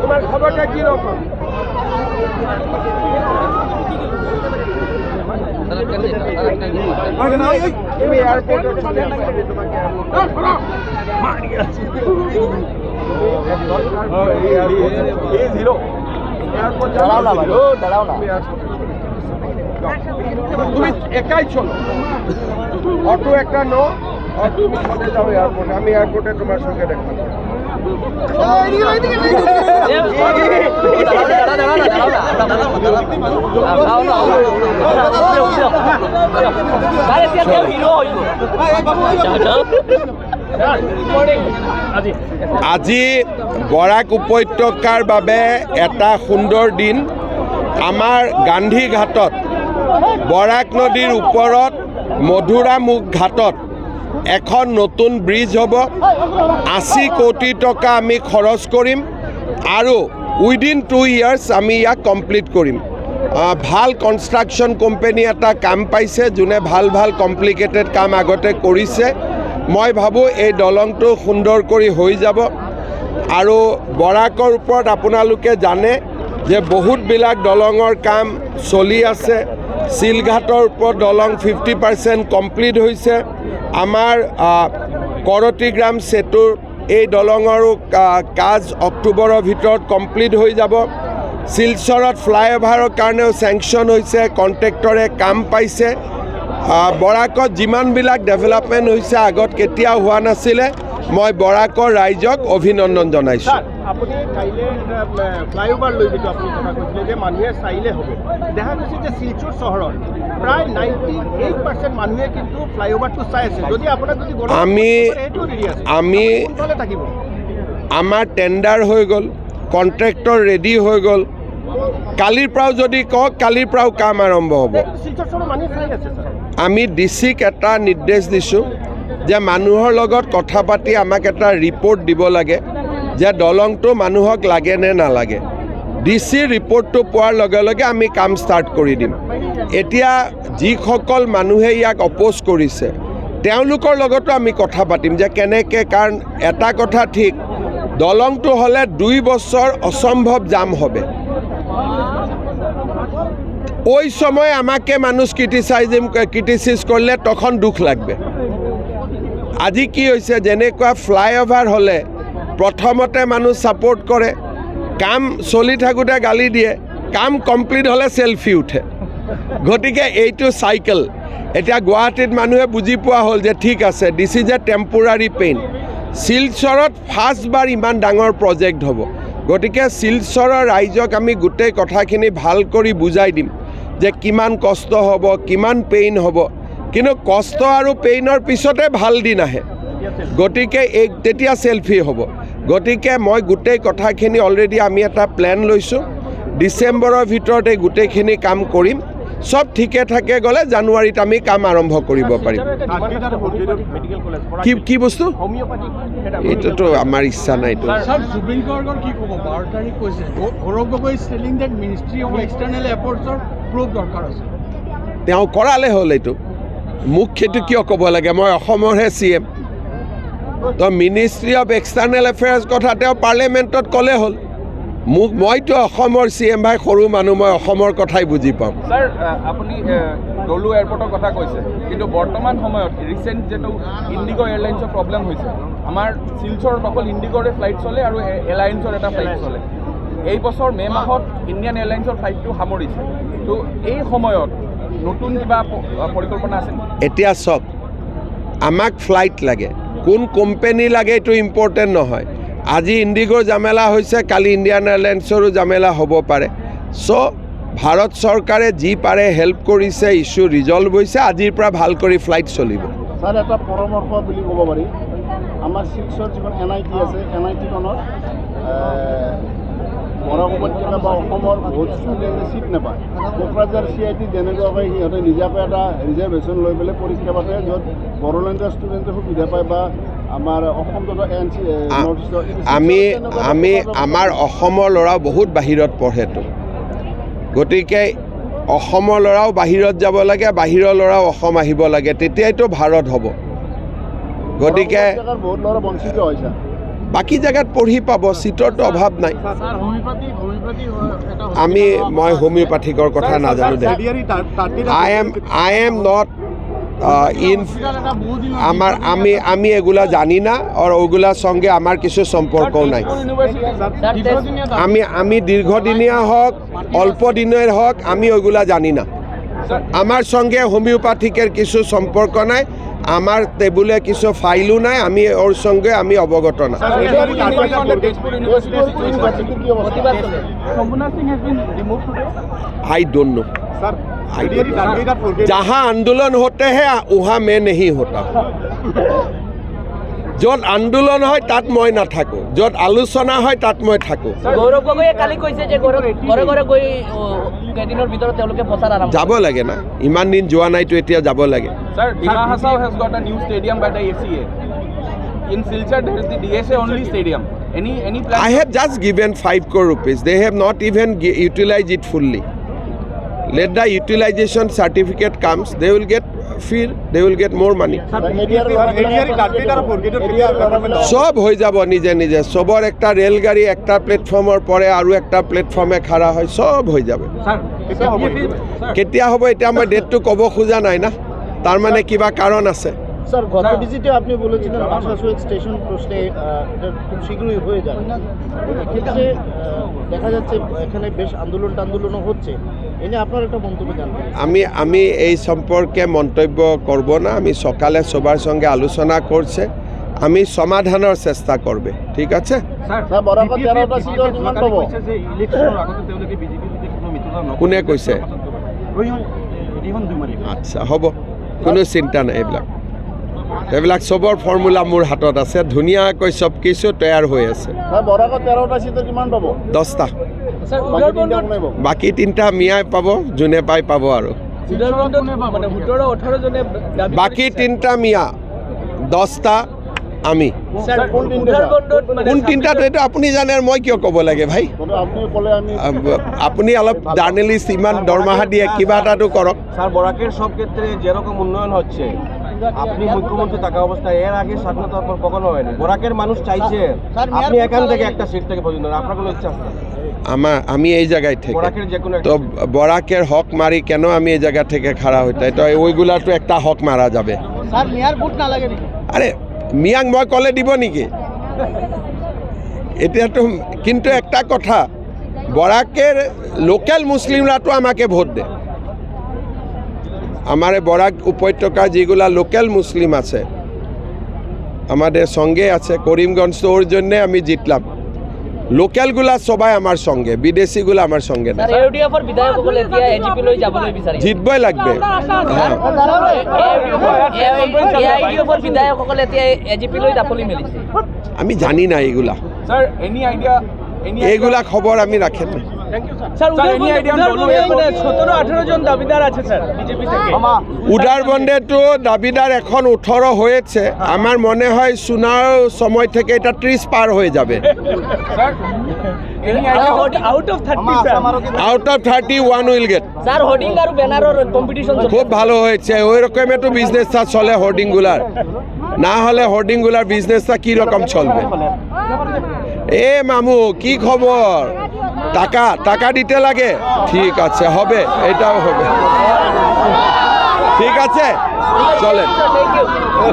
তোমার খবরটা কি রকম তুমি এয়ারপোর্টে চলে একাই চলো। অটো একটা নো আর তুমি চলে যাও এয়ারপোর্টে আমি এয়ারপোর্টে তোমার সঙ্গে দেখা। আজি বৰাক উপত্যকাৰ বাবে এটা সুন্দৰ দিন। আমাৰ গান্ধী ঘাটত বৰাক নদীৰ ওপৰত মধুৰামুখ ঘাটত এখন নতুন ব্ৰিজ হ'ব। আশী কোটি টকা আমি খৰচ কৰিম আৰু উইদিন টু ইয়াৰ্ছ আমি ইয়াক কমপ্লিট কৰিম। ভালো কনষ্ট্ৰাকশ্যন কোম্পানী এটা কাম পাইছে, যোনে ভালো ভালো কমপ্লিকেটেড কাম আগতে কৰিছে। মই ভাবোঁ এই দলংটো সুন্দৰ কৰি হৈ যাব। আৰু বৰাকৰ ওপৰত আপোনালোকে জানে যে বহুতবিলাক দলঙৰ কাম চলি আছে। চিলঘাটৰ ওপৰত দলং ফিফটি পাৰ্চেণ্ট কমপ্লিট হৈছে। আমাৰ আহ, কৰতিগ্ৰাম সেতুৰ এই দলঙৰো কাজ অক্টোবৰৰ ভিতৰত কমপ্লিট হৈ যাব। শিলচৰত ফ্লাইঅভাৰৰ কাৰণেও চেংচন হৈছে কণ্ট্ৰেক্টৰে কাম পাইছে। বৰাকত যিমানবিলাক ডেভেলপমেণ্ট হৈছে আগত কেতিয়াও হোৱা নাছিলে। মই বৰাকৰ ৰাইজক অভিনন্দন জনাইছোঁ। আমি- আমি আমাৰ টেণ্ডাৰ হৈ গ'ল কণ্ট্ৰেক্টৰ ৰেডি হৈ গ'ল। কালিৰ পৰাও যদি কওক কালিৰ পৰাও কাম আৰম্ভ হ'ব। আমি ডি চিক এটা নিৰ্দেশ দিছোঁ। যে মানুহৰ লগত কথা পাতি আমাক এটা ৰিপৰ্ট দিব লাগে যে দলংটো মানুহক লাগে নে নালাগে। ডি চিৰ ৰিপৰ্টটো পোৱাৰ লগে লগে আমি কাম ষ্টাৰ্ট কৰি দিম। এতিয়া যিসকল মানুহে ইয়াক অপ'জ কৰিছে, তেওঁলোকৰ লগতো আমি কথা পাতিম যে কেনেকৈ, কাৰণ এটা কথা ঠিক, দলংটো হ'লে দুই বছৰ অসম্ভৱ জাম হবে। ওই সময় আমাকে মানুষ ক্রিটিসাইজিম ক্রিটিসিস করলে তখন দুখ লাগবে। আজি কি হৈছে, যেনেকুৱা ফ্লাইঅভাৰ হ'লে, প্ৰথমতে মানুহ ছাপোৰ্ট কৰে, কাম চলি থাকোঁতে গালি দিয়ে, কাম কমপ্লিট হ'লে চেলফি উঠে। গতিকে এইটো চাইকেল এতিয়া গুৱাহাটীত মানুহে বুজি পোৱা হ'ল যে ঠিক আছে this is a temporary pain শিলচৰত ফাৰ্ষ্টবাৰ ইমান ডাঙৰ প্ৰজেক্ট হ'ব। গতিকে শিলচৰৰ ৰাইজক আমি গোটেই কথাখিনি ভালো কৰি বুজাই দিম যে কিমান কষ্ট হ'ব, কিমান পেইন হ'ব। কিন্তু কষ্ট আৰু পেইনৰ পিছতে ভালো দিন আহে। গতিকে এই তেতিয়া চেলফি হ'ব। গতিকে মই গোটেই কথাখিনি অলৰেডি আমি এটা প্লেন লৈছোঁ। ডিচেম্বৰৰ ভিতৰত এই গোটেইখিনি কাম কৰিম। চব ঠিকে থাকে গ'লে জানুৱাৰীত আমি কাম আৰম্ভ কৰিব পাৰিম। কি কি বস্তু? এইটোতো আমাৰ ইচ্ছা নাই তেওঁ কৰালে হ'ল এইটো। মোক সেইটো কিয় ক'ব লাগে? মই অসমৰহে চি এম তো মিনিষ্ট্ৰী অফ এক্সটাৰ্নেল এফেয়াৰ্ছ কথা তেওঁ পাৰ্লিয়ামেণ্টত ক'লে হ'ল। মোক মইতো অসমৰ চি এম ভাই সৰু মানুহ মই অসমৰ কথাই বুজি পাম। ছাৰ আপুনি ডলু এয়াৰপৰ্টৰ কথা কৈছে। কিন্তু বৰ্তমান সময়ত ৰিচেণ্ট যিটো ইণ্ডিগ' এয়াৰলাইন্সৰ প্ৰব্লেম হৈছে আমাৰ শিলচৰত অকল ইণ্ডিগ'ৰে ফ্লাইট চলে আৰু এলায়েন্সৰ এটা ফ্লাইট চলে। এই বছৰ মে' মাহত ইণ্ডিয়ান এয়াৰলাইন্সৰ ফ্লাইটটো সামৰিছে। তো এই সময়ত নতুন কিবা পৰিকল্পনা আছে? এতিয়া চাওক আমাক ফ্লাইট লাগে। কোন কোম্পেনী লাগে এইটো ইম্পৰ্টেণ্ট নহয়। আজি ইণ্ডিগ'ৰ জামেলা হৈছে কালি ইণ্ডিয়ান এয়াৰলাইন্সৰো জামেলা হ'ব পাৰে। চ' ভাৰত চৰকাৰে যি পাৰে হেল্প কৰিছে ইছ্যু ৰিজল্ভ হৈছে আজিৰ পৰা ভালো কৰি ফ্লাইট চলিব। ছাৰ এটা পৰামৰ্শ বুলি ক'ব পাৰি। আমাৰ শিলচৰ যিখন এন আই টি আছে এন আই টিখনত বৰাক উপত্যকা বা অসমৰ বহুত ষ্টুডেণ্টে ছিট নাপায়। কোকৰাঝাৰ চি আই টি যেনেকুৱাকৈ সিহঁতে নিজাকৈ এটা ৰিজাৰ্ভেশ্যন লৈ পেলাই পৰীক্ষা পাতে য'ত বড়োলেণ্ডৰ ষ্টুডেণ্টে সুবিধা পায় বা আমাৰ অসম তথা এন চি আ- নৰ্থ ইষ্টৰ আমি আমি আমাৰ অসমৰ ল'ৰা বহুত বাহিৰত পঢ়েতো। গতিকে অসমৰ ল'ৰাও বাহিৰত যাব লাগে বাহিৰৰ ল'ৰাও অসম আহিব লাগে তেতিয়াইতো ভাৰত হ'ব। গতিকে বহুত ল'ৰা বঞ্চিত হৈছে। বাকী জেগাত পঢ়ি পাব চিটৰতো অভাৱ নাই। আমি মই হোমিওপেথিকৰ কথা নাজানো দে। I am I am not in আমার আমি আমি এগুলা জানি না আর ওগুলার সঙ্গে আমার কিছু সম্পর্কও নাই। আমি আমি দীর্ঘদিনীয়া হোক অল্প দিনের হোক আমি ওইগুলা জানি না। আমার সঙ্গে হোমিওপ্যাথিকের কিছু সম্পর্ক নাই আমার টেবুলে কিছু ফাইলও নাই আমি ওর সঙ্গে আমি অবগত না তেজপুৰ ইউনিভাৰ্চিটিৰ কি অৱস্থা সম্পূৰ্ণ Singh has been removed today. I don't know I don't know जहाँ आंदोलन होते हैं वहाँ मैं नहीं होता য'ত আন্দোলন হয় তাত মই নাথাকোঁ য'ত আলোচনা হয় তাত মই থাকোঁ গৌৰৱ গগৈয়ে কালি কৈছে যে ঘৰে ঘৰে ঘৰে গৈ কেইদিনৰ ভিতৰত তেওঁলোকে প্ৰচাৰ আৰম্ভ যাব লাগে না ইমান দিন যোৱা নাইতো এতিয়া যাব লাগে Sir, Dima Hasao has got a new stadium by the ACA. In Silchar, there is the DSA only stadium. Any any plan? I have just given 5 crore rupees. They have not even gi- utilized it fully. Let the utilization certificate comes, they will get fee, they will get more money. সব হৈ যাব নিজে নিজে। চবৰ একটা ৰেলগাড়ী একটা প্লেটফৰ্মৰ পৰে আৰু একটা প্লেটফৰ্মে খাৰা হয় সব হৈ যাব। কেতিয়া হ'ব এতিয়া মই ডেটটো ক'ব খোজা নাই না। তাৰমানে কিবা কাৰণ আছে। স্যার গত ভিজিটে আপনি বলেছিলেন শহীদ স্টেশন প্রশ্নে এটা খুব শীঘ্রই হয়ে যাবে। এক্ষেত্রে দেখা যাচ্ছে এখানে বেশ আন্দোলন টান্দোলনও হচ্ছে। এনে আপনার একটা মন্তব্য জানতে আমি আমি এই সম্পর্কে মন্তব্য করব না। আমি সকালে সবার সঙ্গে আলোচনা করছে। আমি সমাধানের চেষ্টা করবে ঠিক আছে? কোনে কৈছে আচ্ছা হ'ব। কোনো চিন্তা নাই এইবিলাক। সেইবিলাক চবৰ ফৰ্মুলা মোৰ হাতত আছে। ধুনীয়াকৈ চব কিছু তৈয়াৰ হৈ আছে। দহটা। বাকী তিনিটা মিয়াই পাব যোনে পাই পাব আৰু। মানে বাকী তিনিটা মিয়া দহটা আমি। কোন তিনিটা উদৰ স্যার? বন্ধত মানে কোন তিনিটাত এইটো আপুনি জানে আৰু মই কিয় ক'ব লাগে ভাই? আপুনি ক'লে আমি আব- আপুনি অলপ জাৰ্নেলিষ্ট ইমান দৰমহা দিয়ে কিবা এটাতো কৰক। স্যার বরাকের সব ক্ষেত্রে যেরকম উন্নয়ন হচ্ছে আপনি মুখ্যমন্ত্রী থাকা অবস্থায় এর আগে স্বাধীনতার পর কখনো হয়নি। বরাকের মানুষ চাইছে আপনি এখান থেকে একটা সিট থেকে পর্যন্ত আপনার কোনো ইচ্ছা আছে আমাৰ আমি এই জায়গায় থেকে। তো বরাকের হক মারি কেন আমি এই জায়গা থেকে খাড়া হইতে তো ওইগুলাতো একটা হক মারা যাবে। স্যার মেয়ার বুট না লাগে আরে মিয়াক মই ক'লে দিব নেকি? এতিয়াতো কিন্তু একটা কথা। বরাকের লোকেল মুসলিমরাতো আমাকে ভোট দেয়। আমার এই বরাক উপত্যকা যেগুলা লোকেল মুসলিম আছে আমাদের সঙ্গে আছে করিমগঞ্জ তো ওর জন্যে আমি জিতলাম। লোকেলগুলা সবাই আমার সঙ্গে বিদেশিগুলা আমার সঙ্গে না। জিতবই লাগবে। হ্যাঁ। আমি জানি না এগুলা। এইগুলা খবর আমি রাখেন না। জন দাবিদার আছে স্যার বিজেপি থেকে। উদারবন্দেতো দাবিদার এখন ওঠর হয়েছে। আমার মনে হয় সোনার সময় থেকে এটা ত্রিশ পার হয়ে যাবে? Out of thirty out of thirty one will get sir hoarding আর ব্যানারের কম্পিটিশন খুব ভালো হয়েছে। ওই রকম একটু বিজনেসটা চলে হোর্ডিংগুলার না হলে হোর্ডিংগুলার বিজনেসটা কি রকম চলবে? এ মামু কি খবর? টাকা টাকা দিতে লাগে? ঠিক আছে হবে। এটাও হবে। ঠিক আছে? চলেন। ইউ